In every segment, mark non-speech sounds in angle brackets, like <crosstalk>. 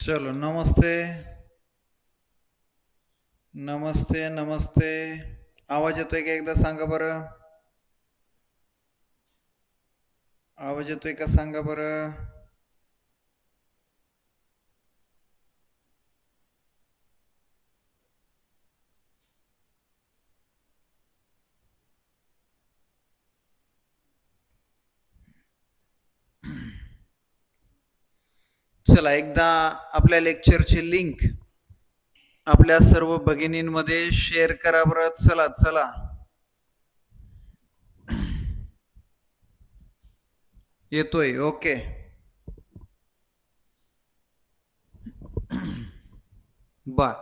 चलो नमस्ते। नमस्ते नमस्ते। आवाज येतोय का एकदा सांगा बरं? आवाज येतोय का सांगा बरं? चला एकदा आपल्या लेक्चरची लिंक आपल्या सर्व भगिनींमध्ये शेअर करा बरं. चला चला. येतोय ओके बा.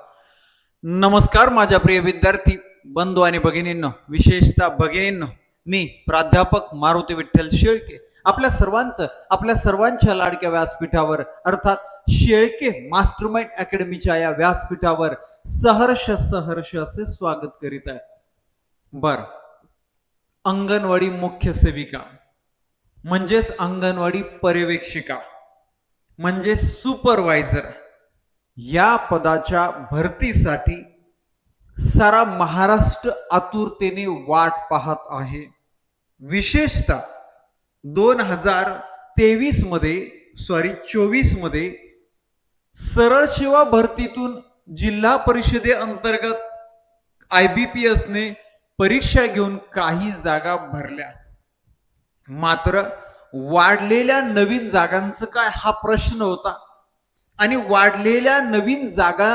नमस्कार माझ्या प्रिय विद्यार्थी बंधू आणि भगिनींनो विशेषतः भगिनींनो मी प्राध्यापक मारुती विठ्ठल शेळके. आपल्या सर्वांचं आपल्या सर्वांच्या लाडक्या व्यासपीठावर अर्थात शेळके मास्टरमाइंड अकॅडमीच्या या व्यासपीठावर सहर्ष सहर्ष असे स्वागत करीत आहे. बर. अंगणवाडी मुख्य सेविका म्हणजेच अंगणवाडी पर्यवेक्षिका म्हणजे सुपरवायझर या पदाच्या भरतीसाठी सारा महाराष्ट्र आतुरतेने वाट पाहत आहे. विशेषतः दोन हजार तेवीसमध्ये सॉरी चोवीसमध्ये सरळ सेवा भरतीतून जिल्हा परिषदे अंतर्गत आय बी पी एसने परीक्षा घेऊन काही जागा भरल्या. मात्र वाढलेल्या नवीन जागांचं काय हा प्रश्न होता? आणि वाढलेल्या नवीन जागा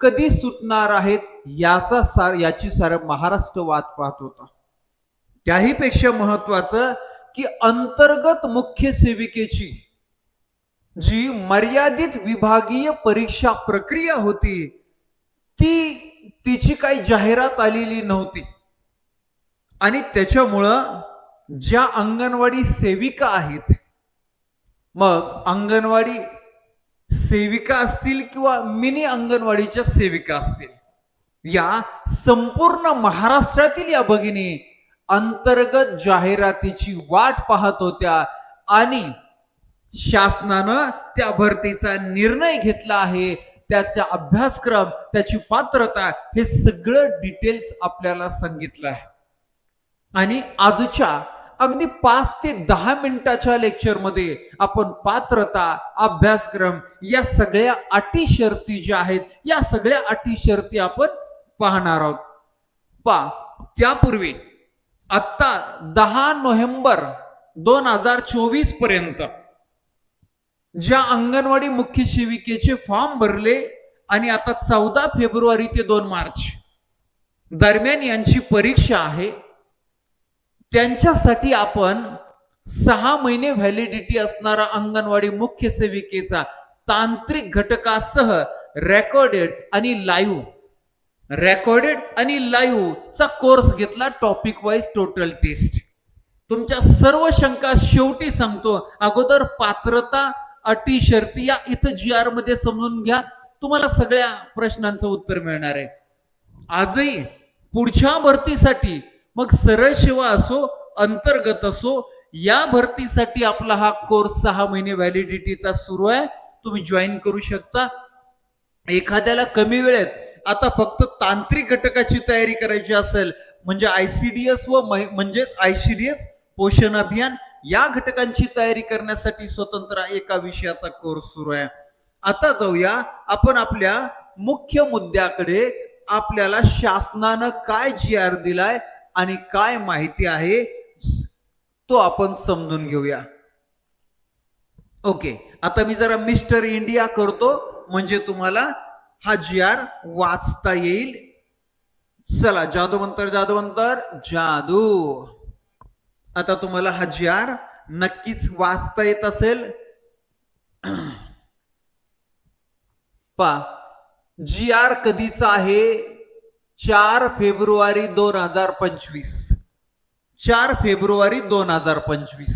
कधी सुटणार आहेत याचा सार याची सार महाराष्ट्र वाद पाहत होता. त्याही पेक्षा महत्वाचं की अंतर्गत मुख्य सेविकेची जी मर्यादित विभागीय परीक्षा प्रक्रिया होती ती तिची काही जाहिरात आलेली नव्हती. आणि त्याच्यामुळं ज्या अंगणवाडी सेविका आहेत मग अंगणवाडी सेविका असतील किंवा मिनी अंगणवाडीच्या सेविका असतील या संपूर्ण महाराष्ट्रातील या भगिनी अंतर्गत जाहिरातीची वाट पाहत होत्या आणि शासनानं त्या भरतीचा निर्णय घेतला आहे. त्याचा अभ्यासक्रम त्याची पात्रता हे सगळं डिटेल्स आपल्याला सांगितलं आहे. आणि आजच्या अगदी पाच ते दहा मिनिटाच्या लेक्चरमध्ये आपण पात्रता अभ्यासक्रम या सगळ्या अटी शर्ती ज्या आहेत या सगळ्या अटी शर्ती आपण पाहणार आहोत. पा त्यापूर्वी आत्ता दहा नोव्हेंबर दोन हजार चोवीसपर्यंत ज्या अंगणवाडी मुख्य सेविकेचे फॉर्म भरले आणि आता चौदा फेब्रुवारी ते दोन मार्च दरम्यान यांची परीक्षा आहे त्यांच्यासाठी आपण सहा महिने व्हॅलिडिटी असणारा अंगणवाडी मुख्य सेविकेचा तांत्रिक घटकासह रेकॉर्डेड आणि लाईव्ह रेकॉर्डेड आणि लाईव्ह चा कोर्स घेतला टॉपिक वाईज टोटल टेस्ट तुमच्या सर्व शंका शेवटी सांगतो अगोदर पात्रता अटी शर्ती या इथं जी आरमध्ये समजून घ्या. तुम्हाला सगळ्या प्रश्नांचं उत्तर मिळणार आहे. आजही पुढच्या भरतीसाठी मग सरळ सेवा असो अंतर्गत असो या भरतीसाठी आपला हा कोर्स सहा महिने व्हॅलिडिटीचा सुरू आहे. तुम्ही जॉईन करू शकता. एखाद्याला कमी वेळेत आता फक्त तांत्रिक घटकाची तयारी करायची असेल म्हणजे आयसीडीएस व मह- म्हणजेच आयसीडीएस पोषण अभियान या घटकांची तयारी करण्यासाठी स्वतंत्र एका विषयाचा कोर्स सुरू आहे. आता जाऊया आपण आपल्या मुख्य मुद्द्याकडे. आपल्याला शासनानं काय जी आर दिलाय आणि काय माहिती आहे तो आपण समजून घेऊया. ओके आता मी जरा मिस्टर इंडिया करतो म्हणजे तुम्हाला हा जी आर वाचता येईल. चला जादू मंतर जादू. मंतर जादू आता तुम्हाला हा जी आर नक्कीच वाचता येत असेल. <clears throat> पा जी आर कधीचा आहे? चार फेब्रुवारी दोन हजार पंचवीस. चार फेब्रुवारी दोन हजार पंचवीस.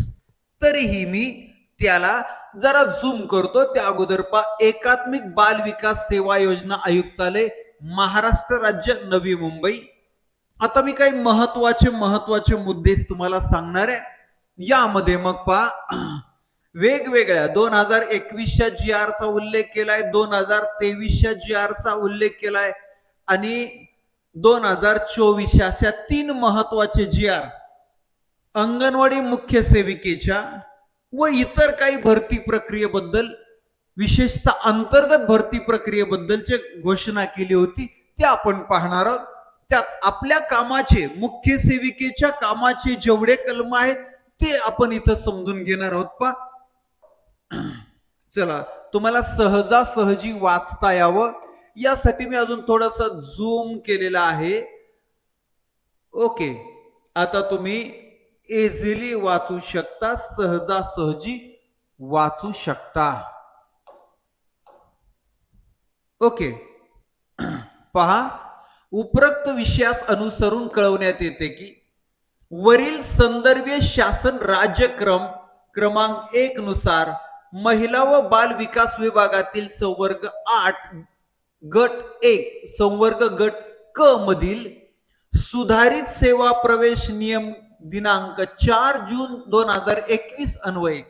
तरीही मी त्याला जरा झूम करतो. त्या अगोदर पा एकात्मिक बाल विकास सेवा योजना आयुक्तालय महाराष्ट्र राज्य नवी मुंबई. आता मी काही महत्त्वाचे महत्त्वाचे मुद्देच तुम्हाला सांगणार आहे. यामध्ये मग पा <clears throat> वेगवेगळ्या दोन हजार एकवीसच्या जी आरचा उल्लेख केलाय दोन हजार तेवीसच्या जी आरचा उल्लेख केलाय आणि दोन हजार चोवीसच्या अशा तीन महत्त्वाचे जी आर अंगणवाडी मुख्य सेविकेच्या व इतर काही भरती प्रक्रियेबद्दल विशेषतः अंतर्गत भरती प्रक्रियेबद्दलचे घोषणा केली होती ते आपण पाहणार आहोत. त्यात आपल्या कामाचे मुख्य सेविकेच्या कामाचे जेवढे कलम आहेत ते आपण इथं समजून घेणार आहोत पा चला तुम्हाला सहजासहजी वाचता यावं. यासाठी मी अजून थोडस झूम केलेला आहे. ओके आता तुम्ही इझिली वाचू शकता सहजासहजी वाचू शकता. ओके. <clears throat> पहा उपरोक्त विषयास अनुसरून कळवण्यात येते की वरील संदर्भीय शासन राज्यक्रम क्रमांक एक नुसार महिला व बाल विकास विभागातील संवर्ग आठ गट एक संवर्ग गट क मधील सुधारित सेवा प्रवेश नियम दिनांक चार जून दोन हजार एकवीस अन्वये.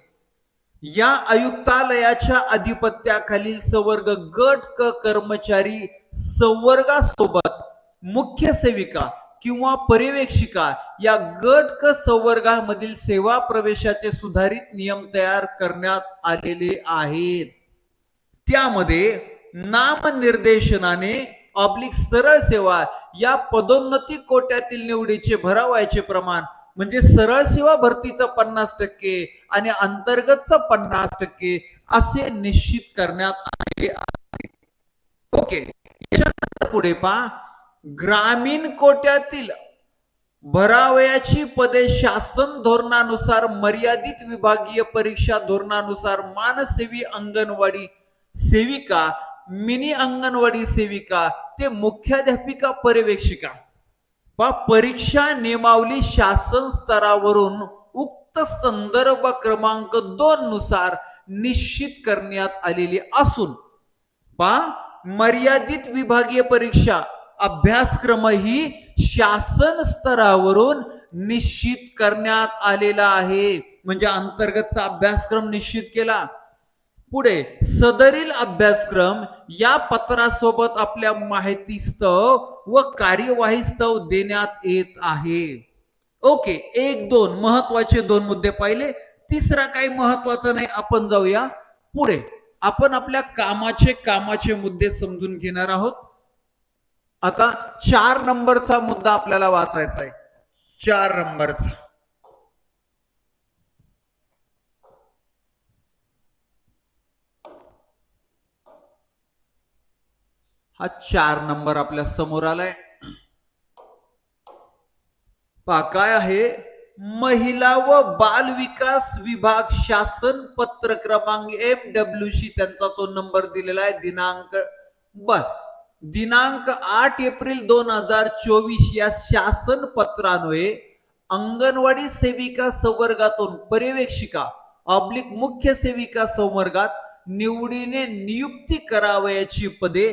या आयुक्तालयाच्या अधिपत्याखालील संवर्ग गट क कर्मचारी संवर्गासोबत मुख्य सेविका किंवा पर्यवेक्षिका या गट क संवर्गामधील सेवा प्रवेशाचे सुधारित नियम तयार करण्यात आलेले आहेत. त्यामध्ये नामनिर्देशनाने ऑब्लिक सरळ सेवा या पदोन्नती कोट्यातील निवडीचे भरावायचे प्रमाण म्हणजे सरळ सेवा भरतीचं पन्नास टक्के आणि अंतर्गतचं पन्नास टक्के असे निश्चित करण्यात आले ओके पुढे पहा. ग्रामीण कोट्यातील भरावयाची पदे शासन धोरणानुसार मर्यादित विभागीय परीक्षा धोरणानुसार मानसेवी अंगणवाडी सेविका मिनी अंगणवाडी सेविका ते मुख्याध्यापिका पर्यवेक्षिका. पा परीक्षा नियमावली शासन स्तरावरून उक्त संदर्भ क्रमांक दोन नुसार निश्चित करण्यात आलेली असून पा मर्यादित विभागीय परीक्षा अभ्यासक्रम ही शासन स्तरावरून निश्चित करण्यात आलेला आहे. म्हणजे अंतर्गतचा अभ्यासक्रम निश्चित केला. पुढे सदरील अभ्यासक्रम या पत्रासोबत आपल्या माहितीस्तव व कार्यवाहीस्तव देण्यात येत आहे. ओके एक दोन महत्त्वाचे दोन मुद्दे पाहिले. तिसरा काही महत्त्वाचा नाही आपण जाऊया पुढे. आपण आपल्या कामाचे कामाचे मुद्दे समजून घेणार आहोत. आता चार नंबरचा मुद्दा आपल्याला वाचायचा आहे. चार नंबरचा. हा चार नंबर आपल्यासमोर आलाय. पा काय आहे? महिला व बाल विकास विभाग शासन पत्र क्रमांक एम डब्ल्यू सी त्यांचा तो नंबर दिलेला आहे. दिनांक बर. दिनांक आठ एप्रिल दोन हजार चोवीस या शासन पत्रान्वये अंगणवाडी सेविका संवर्गातून पर्यवेक्षिका ऑब्लिक मुख्य सेविका संवर्गात निवडीने नियुक्ती करावयाची पदे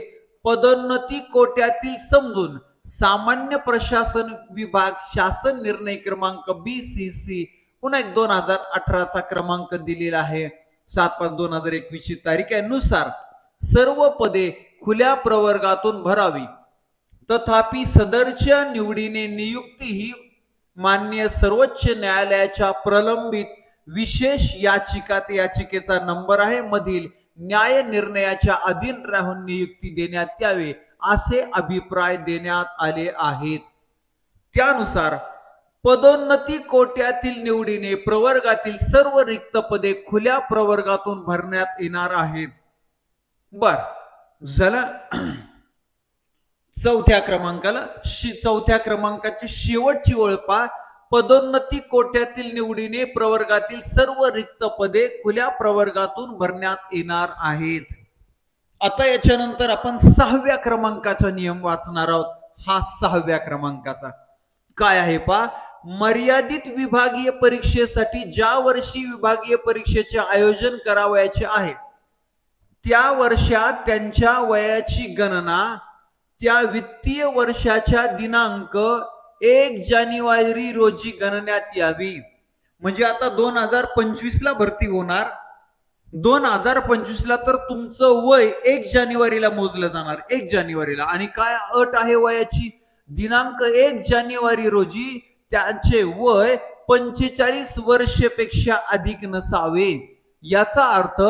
पदोन्नती कोट्यातील समजून सामान्य प्रशासन विभाग शासन निर्णय क्रमांक बी सी सी पुन्हा एक दोन हजार अठराचा क्रमांक दिलेला आहे. सात पाच दोन हजार एकवीस ची तारीख आहे नुसार सर्व पदे खुल्या प्रवर्गातून भरावी. तथापि सदरच्या निवडीने नियुक्ती ही मान्य सर्वोच्च न्यायालयाच्या प्रलंबित विशेष याचिका ते याचिकेचा नंबर आहे मधील न्याय निर्णयाच्या अधीन राहून नियुक्ती देण्यात यावे असे अभिप्राय देण्यात आले आहेत. त्यानुसार पदोन्नती कोट्यातील निवडीने प्रवर्गातील सर्व रिक्त पदे खुल्या प्रवर्गातून भरण्यात येणार आहेत. बर झालं. चौथ्या क्रमांकाला शि चौथ्या क्रमांकाची शेवटची ओळपा पदोन्नती कोट्यातील निवडीने प्रवर्गातील सर्व रिक्त पदे खुल्या प्रवर्गातून भरण्यात येणार आहेत. आता याच्यानंतर आपण सहाव्या क्रमांकाचा नियम वाचणार आहोत. हा सहाव्या क्रमांकाचा. काय आहे पा मर्यादित विभागीय परीक्षेसाठी ज्या वर्षी विभागीय परीक्षेचे आयोजन करावयाचे आहे त्या वर्षात त्यांच्या वयाची गणना त्या वित्तीय वर्षाच्या दिनांक एक जानेवारी रोजी गणण्यात यावी. म्हणजे आता दोन हजार पंचवीस ला भरती होणार. दोन हजार पंचवीस ला तर तुमचं वय एक जानेवारीला मोजलं जाणार एक जानेवारीला. आणि काय अट आहे वयाची? दिनांक एक जानेवारी रोजी त्यांचे वय पंचेचाळीस वर्षपेक्षा अधिक नसावे. याचा अर्थ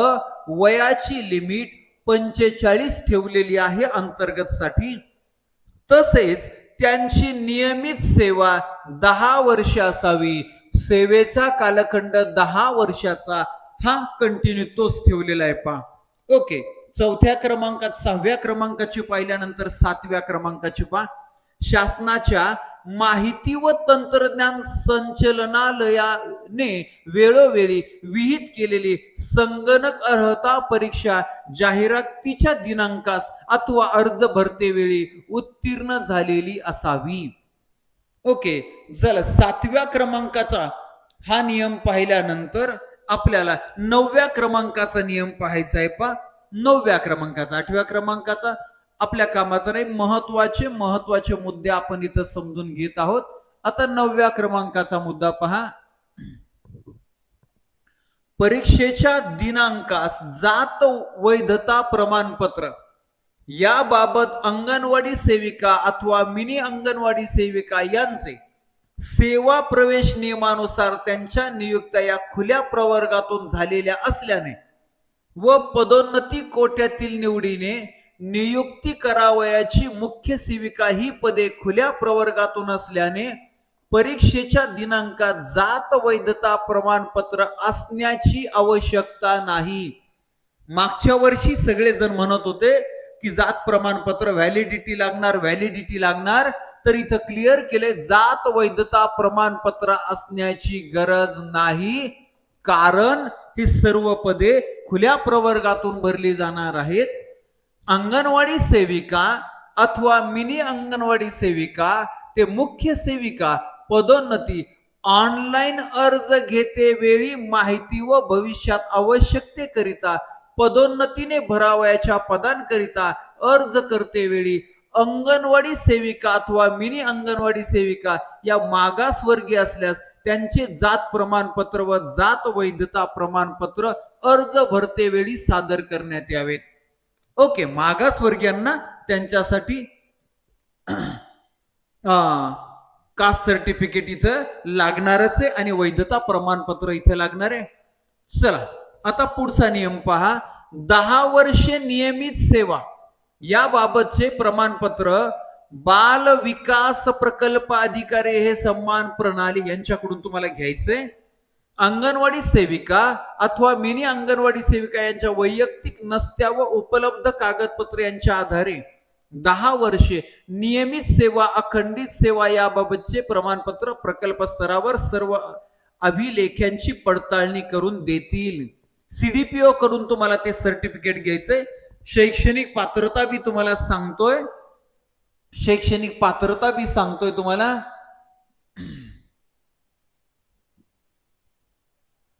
वयाची लिमिट पंचेचाळीस ठेवलेली आहे अंतर्गत साठी तसेच त्यांची नियमित सेवा दहा वर्ष असावी. सेवेचा कालखंड दहा वर्षाचा हा कंटिन्यू तोच ठेवलेला आहे पा ओके चौथ्या क्रमांकात सहाव्या क्रमांकाची पाहिल्यानंतर सातव्या क्रमांकाची पा शासनाच्या माहिती व तंत्रज्ञान संचलनालयाने वेळोवेळी विहित केलेली संगणक अर्हता परीक्षा जाहिरातीच्या दिनांकास अथवा अर्ज भरतेवेळी उत्तीर्ण झालेली असावी. ओके चला सातव्या क्रमांकाचा हा नियम पाहिल्यानंतर आपल्याला नवव्या क्रमांकाचा नियम पाहायचा आहे पा नवव्या क्रमांकाचा आठव्या क्रमांकाचा. आपल्या कामाचा नाही महत्त्वाचे महत्त्वाचे मुद्दे आपण इथं समजून घेत आहोत. आता नवव्या क्रमांकाचा मुद्दा पहा. परीक्षेच्या दिनांकास जात वैधता प्रमाणपत्र. याबाबत अंगणवाडी सेविका अथवा मिनी अंगणवाडी सेविका यांचे सेवा प्रवेश नियमानुसार त्यांच्या नियुक्त्या या खुल्या प्रवर्गातून झालेल्या असल्याने व पदोन्नती कोट्यातील निवडीने नियुक्ती करावयाची मुख्य सेविका ही पदे खुल्या प्रवर्गातून असल्याने परीक्षेच्या दिनांकात जात वैधता प्रमाणपत्र असण्याची आवश्यकता नाही. मागच्या वर्षी सगळेजण म्हणत होते की जात प्रमाणपत्र व्हॅलिडिटी लागणार व्हॅलिडिटी लागणार तर इथं क्लिअर केले जात वैधता प्रमाणपत्र असण्याची गरज नाही. कारण ही सर्व पदे खुल्या प्रवर्गातून भरली जाणार आहेत. अंगणवाडी सेविका अथवा मिनी अंगणवाडी सेविका ते मुख्य सेविका पदोन्नती ऑनलाईन अर्ज घेते वेळी माहिती व भविष्यात आवश्यकतेकरिता पदोन्नतीने भरावयाच्या पदांकरिता अर्ज करते वेळी अंगणवाडी सेविका अथवा मिनी अंगणवाडी सेविका या मागासवर्गीय असल्यास त्यांचे जात प्रमाणपत्र व जात वैधता प्रमाणपत्र अर्ज भरते वेळी सादर करण्यात यावेत. ओके मागासवर्गीयांना त्यांच्यासाठी <clears throat> कास्ट सर्टिफिकेट इथं लागणारच आहे आणि वैधता प्रमाणपत्र इथं लागणार आहे. चला आता पुढचा नियम पहा. दहा वर्षे नियमित सेवा याबाबतचे प्रमाणपत्र बाल विकास प्रकल्प अधिकारी हे सन्मान प्रणाली यांच्याकडून तुम्हाला घ्यायचंय. अंगणवाडी सेविका अथवा मिनी अंगणवाडी सेविका यांच्या वैयक्तिक नसत्या व उपलब्ध कागदपत्र यांच्या आधारे दहा वर्षे नियमित सेवा अखंडित सेवा याबाबतचे प्रमाणपत्र प्रकल्प स्तरावर सर्व अभिलेख्यांची पडताळणी करून देतील. सीडीपीओ कडून तुम्हाला ते सर्टिफिकेट घ्यायचंय शैक्षणिक पात्रता बी तुम्हाला सांगतोय. शैक्षणिक पात्रता बी सांगतोय तुम्हाला.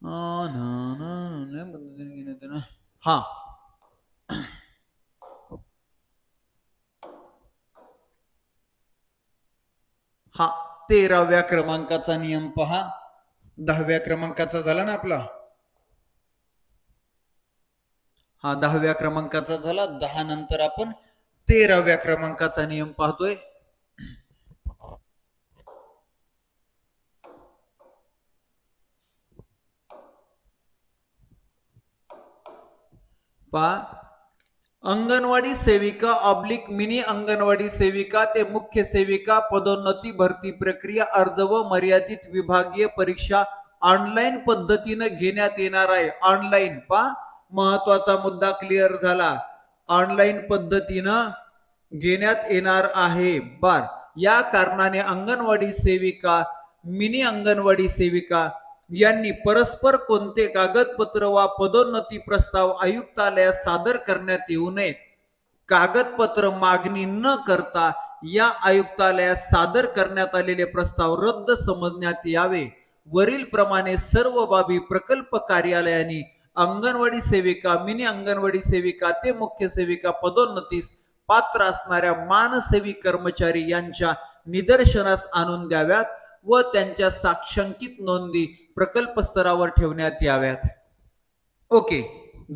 Ah, हा हा तेराव्या क्रमांकाचा नियम पहा. दहाव्या क्रमांकाचा झाला ना आपला? हा दहाव्या क्रमांकाचा झाला. दहा नंतर आपण तेराव्या क्रमांकाचा नियम पाहतोय. पा अंगणवाडी सेविका ऑब्लिक मिनी अंगणवाडी सेविका ते मुख्य सेविका पदोन्नती भरती प्रक्रिया अर्ज व मर्यादित विभागीय परीक्षा ऑनलाईन पद्धतीनं घेण्यात येणार आहे. ऑनलाईन पा महत्त्वाचा मुद्दा क्लिअर झाला. ऑनलाईन पद्धतीनं घेण्यात येणार आहे. बार या कारणाने अंगणवाडी सेविका मिनी अंगणवाडी सेविका यांनी परस्पर कोणते कागदपत्र वा पदोन्नती प्रस्ताव आयुक्तालयात सादर करण्यात येऊ नये. कागदपत्र मागणी न करता या आयुक्तालयात सादर करण्यात आलेले प्रस्ताव रद्द समजण्यात यावे. वरील प्रमाणे सर्व बाबी प्रकल्प कार्यालयाने अंगणवाडी सेविका मिनी अंगणवाडी सेविका ते मुख्य सेविका पदोन्नतीस पात्र असणाऱ्या मानसेवी कर्मचारी यांच्या निदर्शनास आणून द्याव्यात. व त्यांच्या साक्षांकित नोंदी प्रकल्प स्तरावर ठेवण्यात याव्यात. ओके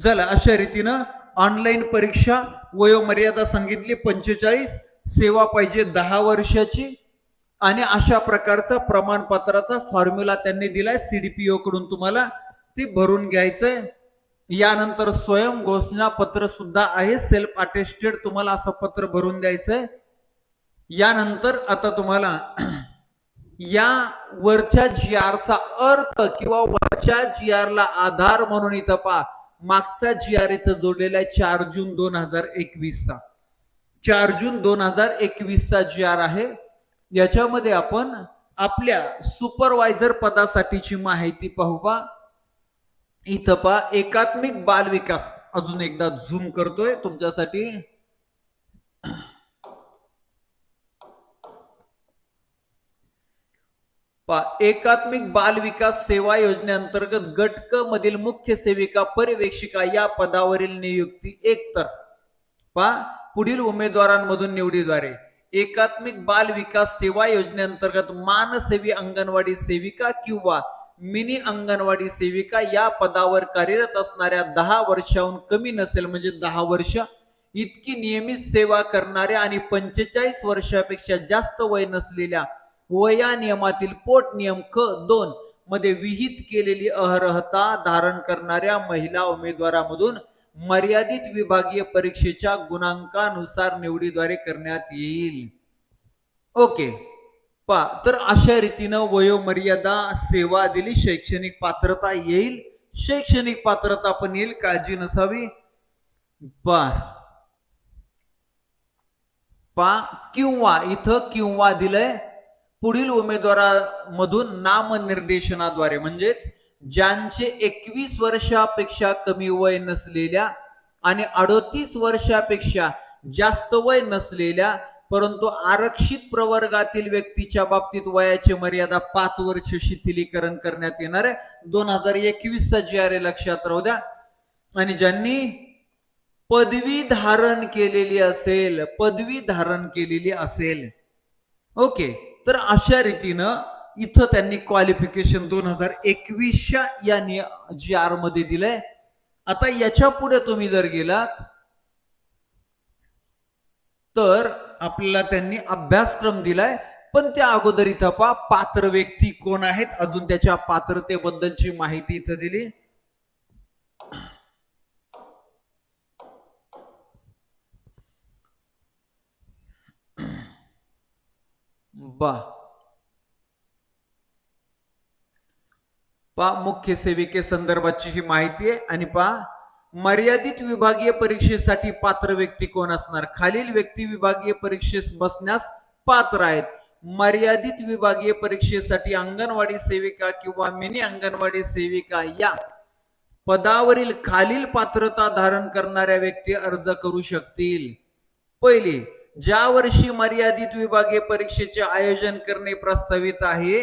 झालं अशा रीतीनं ऑनलाईन परीक्षा वयोमर्यादा सांगितली पंचेचाळीस सेवा पाहिजे दहा वर्षाची आणि अशा प्रकारचा प्रमाणपत्राचा फॉर्म्युला त्यांनी दिलाय सीडीपीओ कडून तुम्हाला ते भरून घ्यायचंय. यानंतर स्वयं घोषणा पत्र सुद्धा आहे सेल्फ अटेस्टेड तुम्हाला असं पत्र भरून द्यायचंय. यानंतर आता तुम्हाला या वरच्या जी आरचा अर्थ किंवा वरच्या जी आरला आधार म्हणून इथं पहा. मागचा जी आर इथं जोडलेला आहे चार जून दोन हजार एकवीस चा चार जून दोन हजार एकवीस चा जी आर आहे. याच्यामध्ये आपण आपल्या सुपरवायझर पदासाठीची माहिती पाहू पा इथं पहा एकात्मिक बाल विकास अजून एकदा झूम करतोय. तुमच्यासाठी पहा, एकात्मिक बाल विकास सेवा योजनेअंतर्गत गट क मधील मुख्य सेविका पर्यवेक्षिका या पदावरील नियुक्ती एकतर. पहा पुढील उमेदवारांमधून निवडीद्वारे एकात्मिक बाल विकास सेवा योजनेअंतर्गत मानसेवी अंगणवाडी सेविका किंवा मिनी अंगणवाडी सेविका या पदावर कार्यरत असणाऱ्या दहा वर्षाहून कमी नसेल म्हणजे दहा वर्ष इतकी नियमित सेवा करणाऱ्या आणि पंचेचाळीस वर्षापेक्षा जास्त वय नसलेल्या वया नियमातील पोट नियम क दोन मध्ये विहित केलेली अर्हता धारण करणाऱ्या महिला उमेदवारामधून मर्यादित विभागीय परीक्षेच्या गुणांकानुसार निवडीद्वारे करण्यात येईल. ओके. पा तर अशा रीतीनं वयोमर्यादा सेवा दिली शैक्षणिक पात्रता येईल. शैक्षणिक पात्रता पण येईल काळजी नसावी. बर. पा किंवा इथं किंवा दिलंय पुढील उमेदवारामधून नामनिर्देशनाद्वारे म्हणजेच ज्यांचे एकवीस वर्षापेक्षा कमी वय नसलेल्या आणि अडोतीस वर्षापेक्षा जास्त वय नसलेल्या परंतु आरक्षित प्रवर्गातील व्यक्तीच्या बाबतीत वयाची मर्यादा पाच वर्ष शिथिलीकरण करण्यात येणार आहे. दोन हजार एकवीस चा जी आर लक्षात राहू द्या. आणि ज्यांनी पदवी धारण केलेली असेल पदवी धारण केलेली असेल. ओके. तर अशा रीतीनं इथं त्यांनी क्वालिफिकेशन दोन हजार एकवीसच्या या जी आरमध्ये दिलंय. आता याच्यापुढे तुम्ही जर गेलात तर आपल्याला त्यांनी अभ्यासक्रम दिलाय. पण त्या अगोदर इथं पा पात्र व्यक्ती कोण आहेत? अजून त्याच्या पात्रतेबद्दलची माहिती इथं दिली. बा. पा मुख्य सेविके संदर्भाची ही माहिती आहे आणि पा मर्यादित विभागीय परीक्षेसाठी पात्र व्यक्ती कोण असणार? खालील व्यक्ती विभागीय परीक्षेस बसण्यास पात्र आहेत. मर्यादित विभागीय परीक्षेसाठी अंगणवाडी सेविका किंवा मिनी अंगणवाडी सेविका या पदावरील खालील पात्रता धारण करणाऱ्या व्यक्ती अर्ज करू शकतील. पहिली ज्या वर्षी मर्यादित विभागीय परीक्षेचे आयोजन करणे प्रस्तावित आहे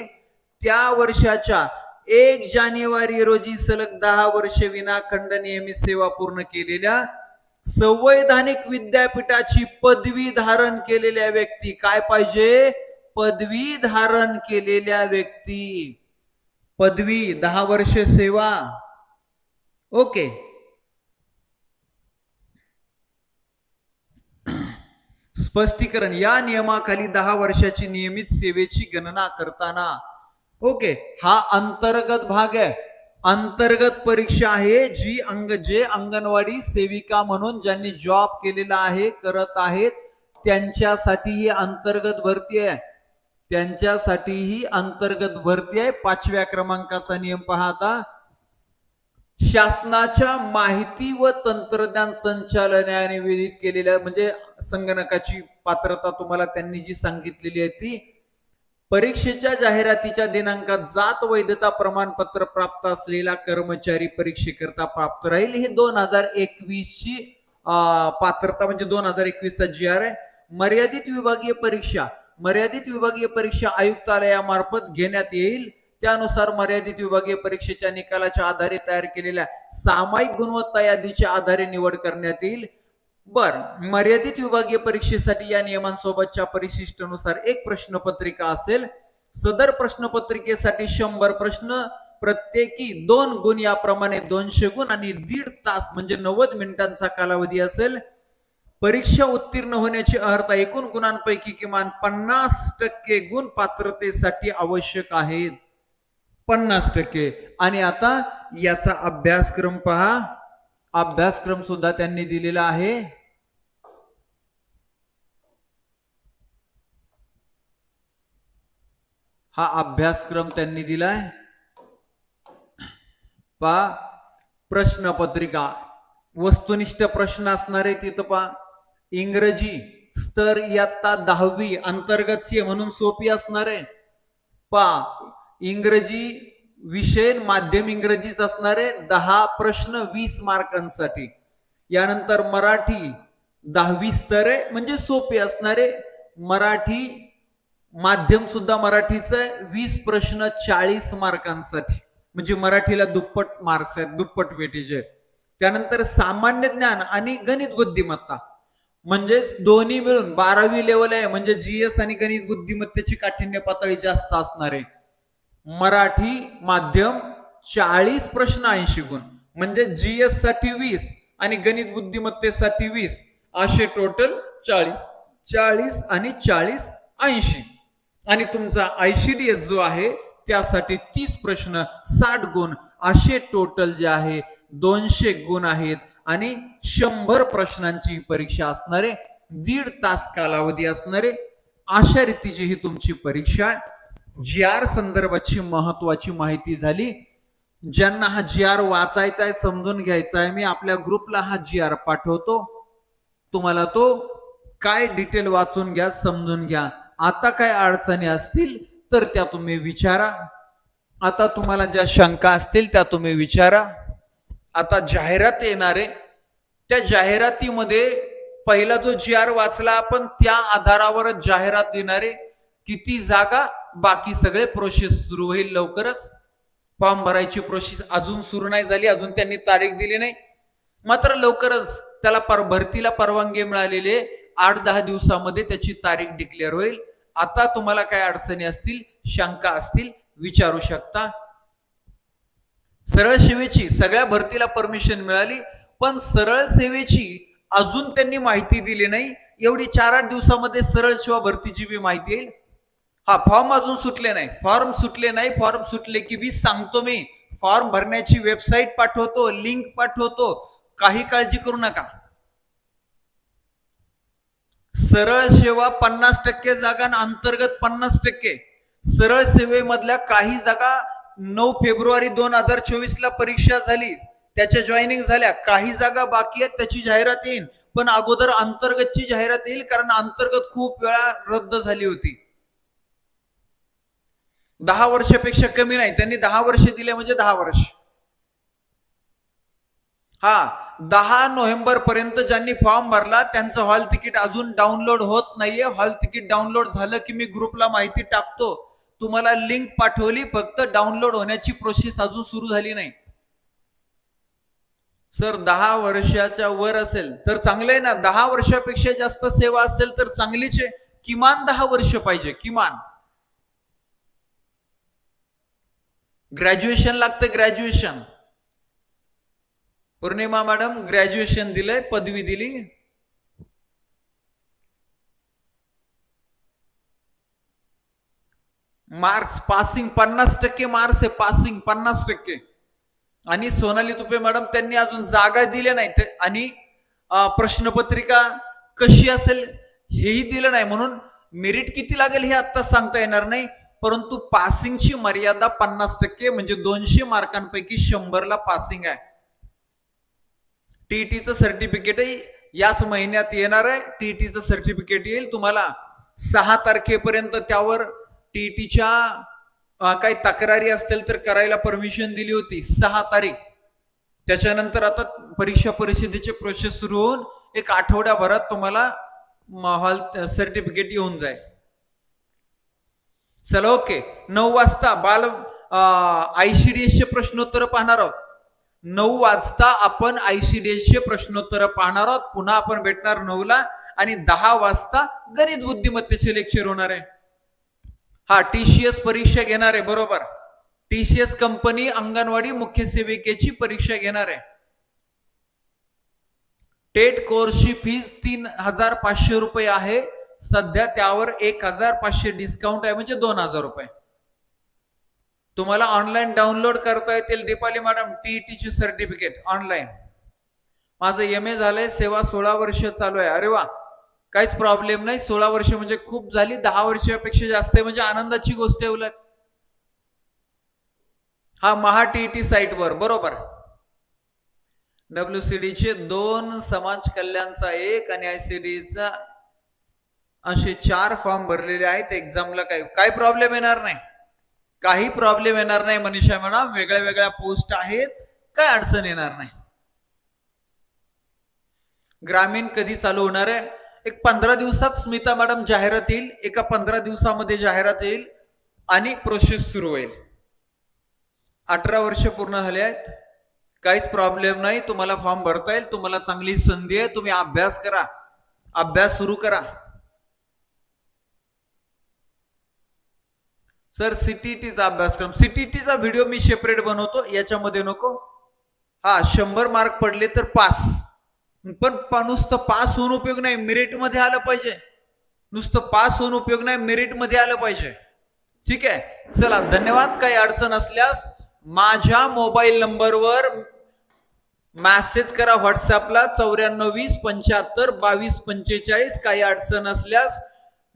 त्या वर्षाच्या एक जानेवारी रोजी सलग दहा वर्ष विनाखंड नियमित सेवा पूर्ण केलेल्या संवैधानिक विद्यापीठाची पदवी धारण केलेल्या व्यक्ती काय पाहिजे? पदवी धारण केलेल्या व्यक्ती. पदवी दहा वर्ष सेवा. ओके. स्पष्टीकरण. या नियमाखाली दहा वर्षाची नियमित सेवेची गणना करताना ओके हा अंतर्गत भाग आहे. अंतर्गत परीक्षा आहे जी अंग जे अंगणवाडी सेविका म्हणून ज्यांनी जॉब केलेला आहे करत आहेत त्यांच्यासाठी ही अंतर्गत भरती आहे. त्यांच्यासाठी ही अंतर्गत भरती आहे. पाचव्या क्रमांकाचा नियम पाहता शासनाच्या माहिती व तंत्रज्ञान संचालनाने विहित केलेल्या म्हणजे संगणकाची पात्रता तुम्हाला त्यांनी जी सांगितलेली आहे ती परीक्षेच्या जाहिरातीच्या दिनांकात जात वैधता प्रमाणपत्र प्राप्त असलेला कर्मचारी परीक्षेकरता प्राप्त राहील. हे दोन हजार एकवीस ची पात्रता म्हणजे दोन हजार एकवीसचा जी आर आहे. मर्यादित विभागीय परीक्षा मर्यादित विभागीय परीक्षा आयुक्तालयामार्फत घेण्यात येईल. त्यानुसार मर्यादित विभागीय परीक्षेच्या निकालाच्या आधारे तयार केलेल्या सामायिक गुणवत्ता यादीच्या आधारे निवड करण्यात येईल. बर मर्यादित विभागीय परीक्षेसाठी या नियमांसोबतच्या परिशिष्टानुसार एक प्रश्नपत्रिका असेल. सदर प्रश्नपत्रिकेसाठी शंभर प्रश्न प्रत्येकी दोन गुण याप्रमाणे दोनशे गुण आणि दीड तास म्हणजे नव्वद मिनिटांचा कालावधी असेल. परीक्षा उत्तीर्ण होण्याची अर्हता एकूण गुणांपैकी किमान पन्नास टक्के गुण पात्रतेसाठी आवश्यक आहेत पन्नास टक्के. आणि आता याचा अभ्यासक्रम पहा. अभ्यासक्रम सुद्धा त्यांनी दिलेला आहे. हा अभ्यासक्रम त्यांनी दिलाय. पा प्रश्नपत्रिका. वस्तुनिष्ठ प्रश्न असणारे तिथं पा इंग्रजी स्तर इयत्ता दहावी अंतर्गतची म्हणून सोपी असणार आहे. पा इंग्रजी विषय माध्यम इंग्रजीच असणारे दहा प्रश्न वीस मार्कांसाठी. यानंतर मराठी दहावी स्तर आहे म्हणजे सोपे असणारे मराठी माध्यम सुद्धा मराठीचं आहे. वीस प्रश्न चाळीस मार्कांसाठी. म्हणजे मराठीला दुप्पट मार्क्स आहेत दुप्पट वेटेज त्यानंतर सामान्य ज्ञान आणि गणित बुद्धिमत्ता. म्हणजेच दोन्ही मिळून बारावी लेवल आहे. म्हणजे जीएस आणि गणित बुद्धिमत्तेची काठिण्य पातळी जास्त असणार. आहे मराठी माध्यम चाळीस प्रश्न ऐंशी गुण. म्हणजे जीएससाठी वीस आणि गणित बुद्धिमत्तेसाठी वीस. असे टोटल चाळीस. चाळीस आणि चाळीस ऐंशी. आणि तुमचा आयसीडीएस जो आहे त्यासाठी तीस प्रश्न साठ गुण. असे टोटल जे आहे दोनशे गुण आहेत. आणि शंभर प्रश्नांची परीक्षा असणारे दीड तास कालावधी असणारे अशा रीतीची ही तुमची परीक्षा आहे. जी आर संदर्भाची महत्वाची माहिती झाली ज्यांना हा जी आर वाचायचा आहे समजून घ्यायचा आहे मी आपल्या ग्रुपला हा जी आर पाठवतो. तुम्हाला तो काय डिटेल वाचून घ्या समजून घ्या. आता काय अडचणी असतील तर त्या तुम्ही विचारा. आता तुम्हाला ज्या शंका असतील त्या तुम्ही विचारा. आता जाहिरात येणारे त्या जाहिरातीमध्ये पहिला जो जी आर वाचला आपण त्या आधारावरच जाहिरात देणारे किती जागा बाकी सगळे प्रोसेस सुरू होईल लवकरच. फॉर्म भरायची प्रोसेस अजून सुरू नाही झाली अजून त्यांनी तारीख दिली नाही. मात्र लवकरच त्याला पर भरतीला परवानगी मिळालेली आहे. आठ दहा दिवसामध्ये त्याची तारीख डिक्लेअर होईल. आता तुम्हाला काय अडचणी असतील शंका असतील विचारू शकता. सरळ सेवेची सगळ्या भरतीला परमिशन मिळाली पण सरळ सेवेची अजून त्यांनी माहिती दिली नाही. एवढी चार आठ दिवसामध्ये सरळ सेवा भरतीची बी माहिती येईल. हा फॉर्म अजून सुटले नाही. फॉर्म सुटले नाही फॉर्म सुटले की मी सांगतो मी. फॉर्म भरण्याची वेबसाईट पाठवतो लिंक पाठवतो. काही काळजी करू नका. सरळ सेवा पन्नास टक्के जागा अंतर्गत पन्नास टक्के. सरळ सेवेमधल्या काही जागा नऊ फेब्रुवारी दोन हजार चोवीस ला परीक्षा झाली. त्याच्या जॉईनिंग झाल्या. काही जागा बाकी आहेत त्याची जाहिरात येईल. पण अगोदर अंतर्गतची जाहिरात येईल कारण अंतर्गत खूप वेळा रद्द झाली होती. दहा वर्षापेक्षा कमी नाही. त्यांनी दहा वर्ष दिले म्हणजे दहा वर्ष. हा दहा नोव्हेंबर पर्यंत ज्यांनी फॉर्म भरला त्यांचं हॉल तिकीट अजून डाउनलोड होत नाहीये. हॉल तिकीट डाउनलोड झालं की मी ग्रुपला माहिती टाकतो. तुम्हाला लिंक पाठवली फक्त डाउनलोड होण्याची प्रोसेस अजून सुरू झाली नाही. सर दहा वर्षाच्या वर असेल तर चांगलं आहे ना. दहा वर्षापेक्षा जास्त सेवा असेल तर चांगलीच आहे. किमान दहा वर्ष पाहिजे किमान. ग्रॅज्युएशन लागतं ग्रॅज्युएशन पौर्णिमा मॅडम ग्रॅज्युएशन दिलंय पदवी दिली. मार्क्स पासिंग पन्नास टक्के मार्क्स आहे पासिंग पन्नास टक्के. आणि सोनाली तुपे मॅडम त्यांनी अजून जागा दिल्या नाही आणि प्रश्नपत्रिका कशी असेल हेही दिलं नाही. म्हणून मेरिट किती लागेल हे आता सांगता येणार नाही. परंतु पासिंगची मर्यादा पन्नास टक्के म्हणजे दोनशे मार्कांपैकी शंभरला पासिंग आहे. टीईटीचं सर्टिफिकेटही याच महिन्यात येणार आहे. टीईटीचं सर्टिफिकेट येईल तुम्हाला सहा तारखेपर्यंत त्यावर टीईटीच्या काही तक्रारी असतील तर करायला परमिशन दिली होती. सहा तारीख. त्याच्यानंतर आता परीक्षा परिषदेचे प्रोसेस सुरू होऊन एक आठवड्याभरात तुम्हाला हॉल सर्टिफिकेट येऊन जाईल. चला ओके. नऊ वाजता बाल आयसीडीएसचे प्रश्नोत्तर पाहणार आहोत. नऊ वाजता आपण आयसीडीएसचे प्रश्नोत्तर पाहणार आहोत. पुन्हा आपण भेटणार नऊला आणि दहा वाजता गणित बुद्धिमत्तेचे लेक्चर होणार आहे. हा टीसीएस परीक्षा घेणार आहे बरोबर. टीसीएस कंपनी अंगणवाडी मुख्य सेविकेची परीक्षा घेणार आहे. टेट कोर्सची फीज तीन हजार पाचशे रुपये आहे. सध्या त्यावर एक हजार पाचशे डिस्काउंट आहे म्हणजे दोन हजार रुपये. तुम्हाला ऑनलाईन डाउनलोड करता येतील दीपाली मॅडम टीईटीची सर्टिफिकेट ऑनलाईन माझं एम ए झालंय सेवा सोळा वर्ष चालू आहे. अरे वा काहीच प्रॉब्लेम नाही. सोळा वर्ष म्हणजे खूप झाली दहा वर्षापेक्षा जास्त आहे म्हणजे आनंदाची गोष्ट आहे उलट. हा महा टीईटी साईटवर बरोबर. डब्ल्यू चे दोन समाज कल्याणचा एक आणि आय सी डीचा असे चार फॉर्म भरलेले आहेत. एक्झामला काय काय प्रॉब्लेम येणार नाही. काही प्रॉब्लेम येणार नाही मनीषा मॅडम वेगळ्या वेगळ्या पोस्ट आहेत. काय अडचण येणार नाही. ग्रामीण कधी चालू होणार आहे? एक पंधरा दिवसात स्मिता मॅडम जाहिरात येईल. एका पंधरा दिवसामध्ये जाहिरात येईल आणि प्रोसेस सुरू होईल. अठरा वर्ष पूर्ण झाले आहेत. काहीच प्रॉब्लेम नाही. तुम्हाला फॉर्म भरता येईल. तुम्हाला चांगली संधी आहे. तुम्ही अभ्यास करा. अभ्यास सुरू करा. सर सीटीटीचा अभ्यासक्रम. सीटीटीचा व्हिडिओ मी सेपरेट बनवतो. याच्यामध्ये नको. हा शंभर मार्क पडले तर पास पण नुसतं पास होऊन उपयोग नाही. मेरिटमध्ये आलं पाहिजे. नुसतं पास होऊन उपयोग नाही. मेरिटमध्ये आलं पाहिजे. ठीक आहे? चला धन्यवाद. काही अडचण असल्यास माझ्या मोबाईल नंबरवर मॅसेज करा व्हॉट्सअपला चौऱ्याण्णव वीस पंच्याहत्तर बावीस पंचेचाळीस. काही अडचण असल्यास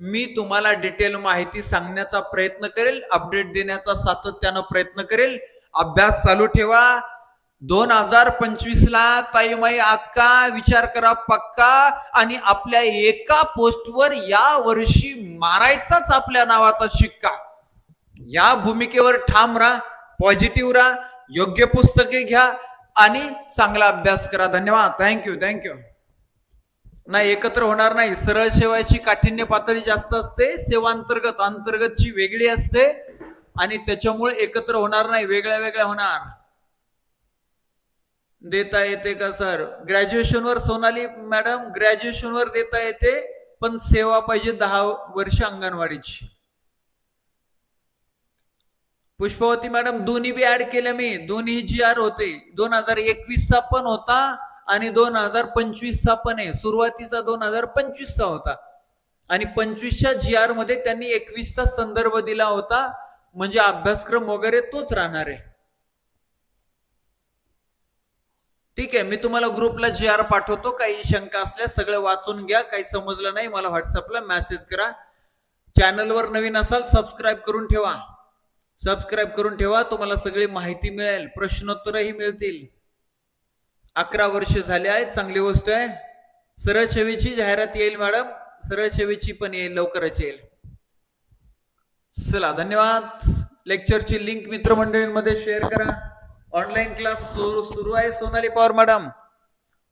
मी तुम्हाला डिटेल माहिती सांगण्याचा प्रयत्न करेल अपडेट देण्याचा सातत्यानं प्रयत्न करेल. अभ्यास चालू ठेवा. दोन हजार पंचवीस ला ताईमाई अक्का विचार करा पक्का. आणि आपल्या एका पोस्टवर या वर्षी मारायचाच आपल्या नावाचा शिक्का. या भूमिकेवर ठाम राहा पॉझिटिव्ह राहा योग्य पुस्तके घ्या आणि चांगला अभ्यास करा. धन्यवाद. थँक्यू थँक्यू नाही एकत्र होणार नाही. सरळ सेवाची काठिण्य पातळी जास्त असते सेवा अंतर्गत अंतर्गतची वेगळी असते आणि त्याच्यामुळे एकत्र होणार नाही वेगळ्या वेगळ्या होणार. देता येते का सर? ग्रॅज्युएशनवर सोनाली मॅडम ग्रॅज्युएशनवर देता येते पण सेवा पाहिजे दहा वर्ष अंगणवाडीची. पुष्पावती मॅडम दोन्ही बी ऍड केल्या मी. दोन्ही जी आर होते. दोन हजार एकवीस चा पण होता. आणि दोन हजार पंचवीसचा पण आहे. सुरुवातीचा दोन हजार पंचवीसचा होता. आणि पंचवीसच्या जी आरमध्ये त्यांनी एकवीसचा संदर्भ दिला होता. म्हणजे अभ्यासक्रम वगैरे तोच राहणार आहे. ठीक आहे मी तुम्हाला ग्रुपला जी आर पाठवतो. काही शंका असल्यास सगळं वाचून घ्या. काही समजलं नाही मला व्हॉट्सअपला मेसेज करा. चॅनलवर नवीन असाल सबस्क्राईब करून ठेवा. सबस्क्राईब करून ठेवा. तुम्हाला सगळी माहिती मिळेल. प्रश्नोत्तरही मिळतील. अकरा वर्ष झाले आहेत चांगली गोष्ट आहे. सरळ सेवेची जाहिरात येईल मॅडम. सरळ सेवेची पण येईल लवकरच येईल. चला धन्यवाद. लेक्चरची लिंक मित्रमंडळींमध्ये शेअर करा. ऑनलाईन क्लास सुरू सुरू आहे सोनाली पवार मॅडम.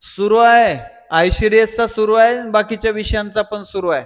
सुरू आहे. आयसीडीएसचा सुरू आहे बाकीच्या विषयांचा पण सुरू आहे.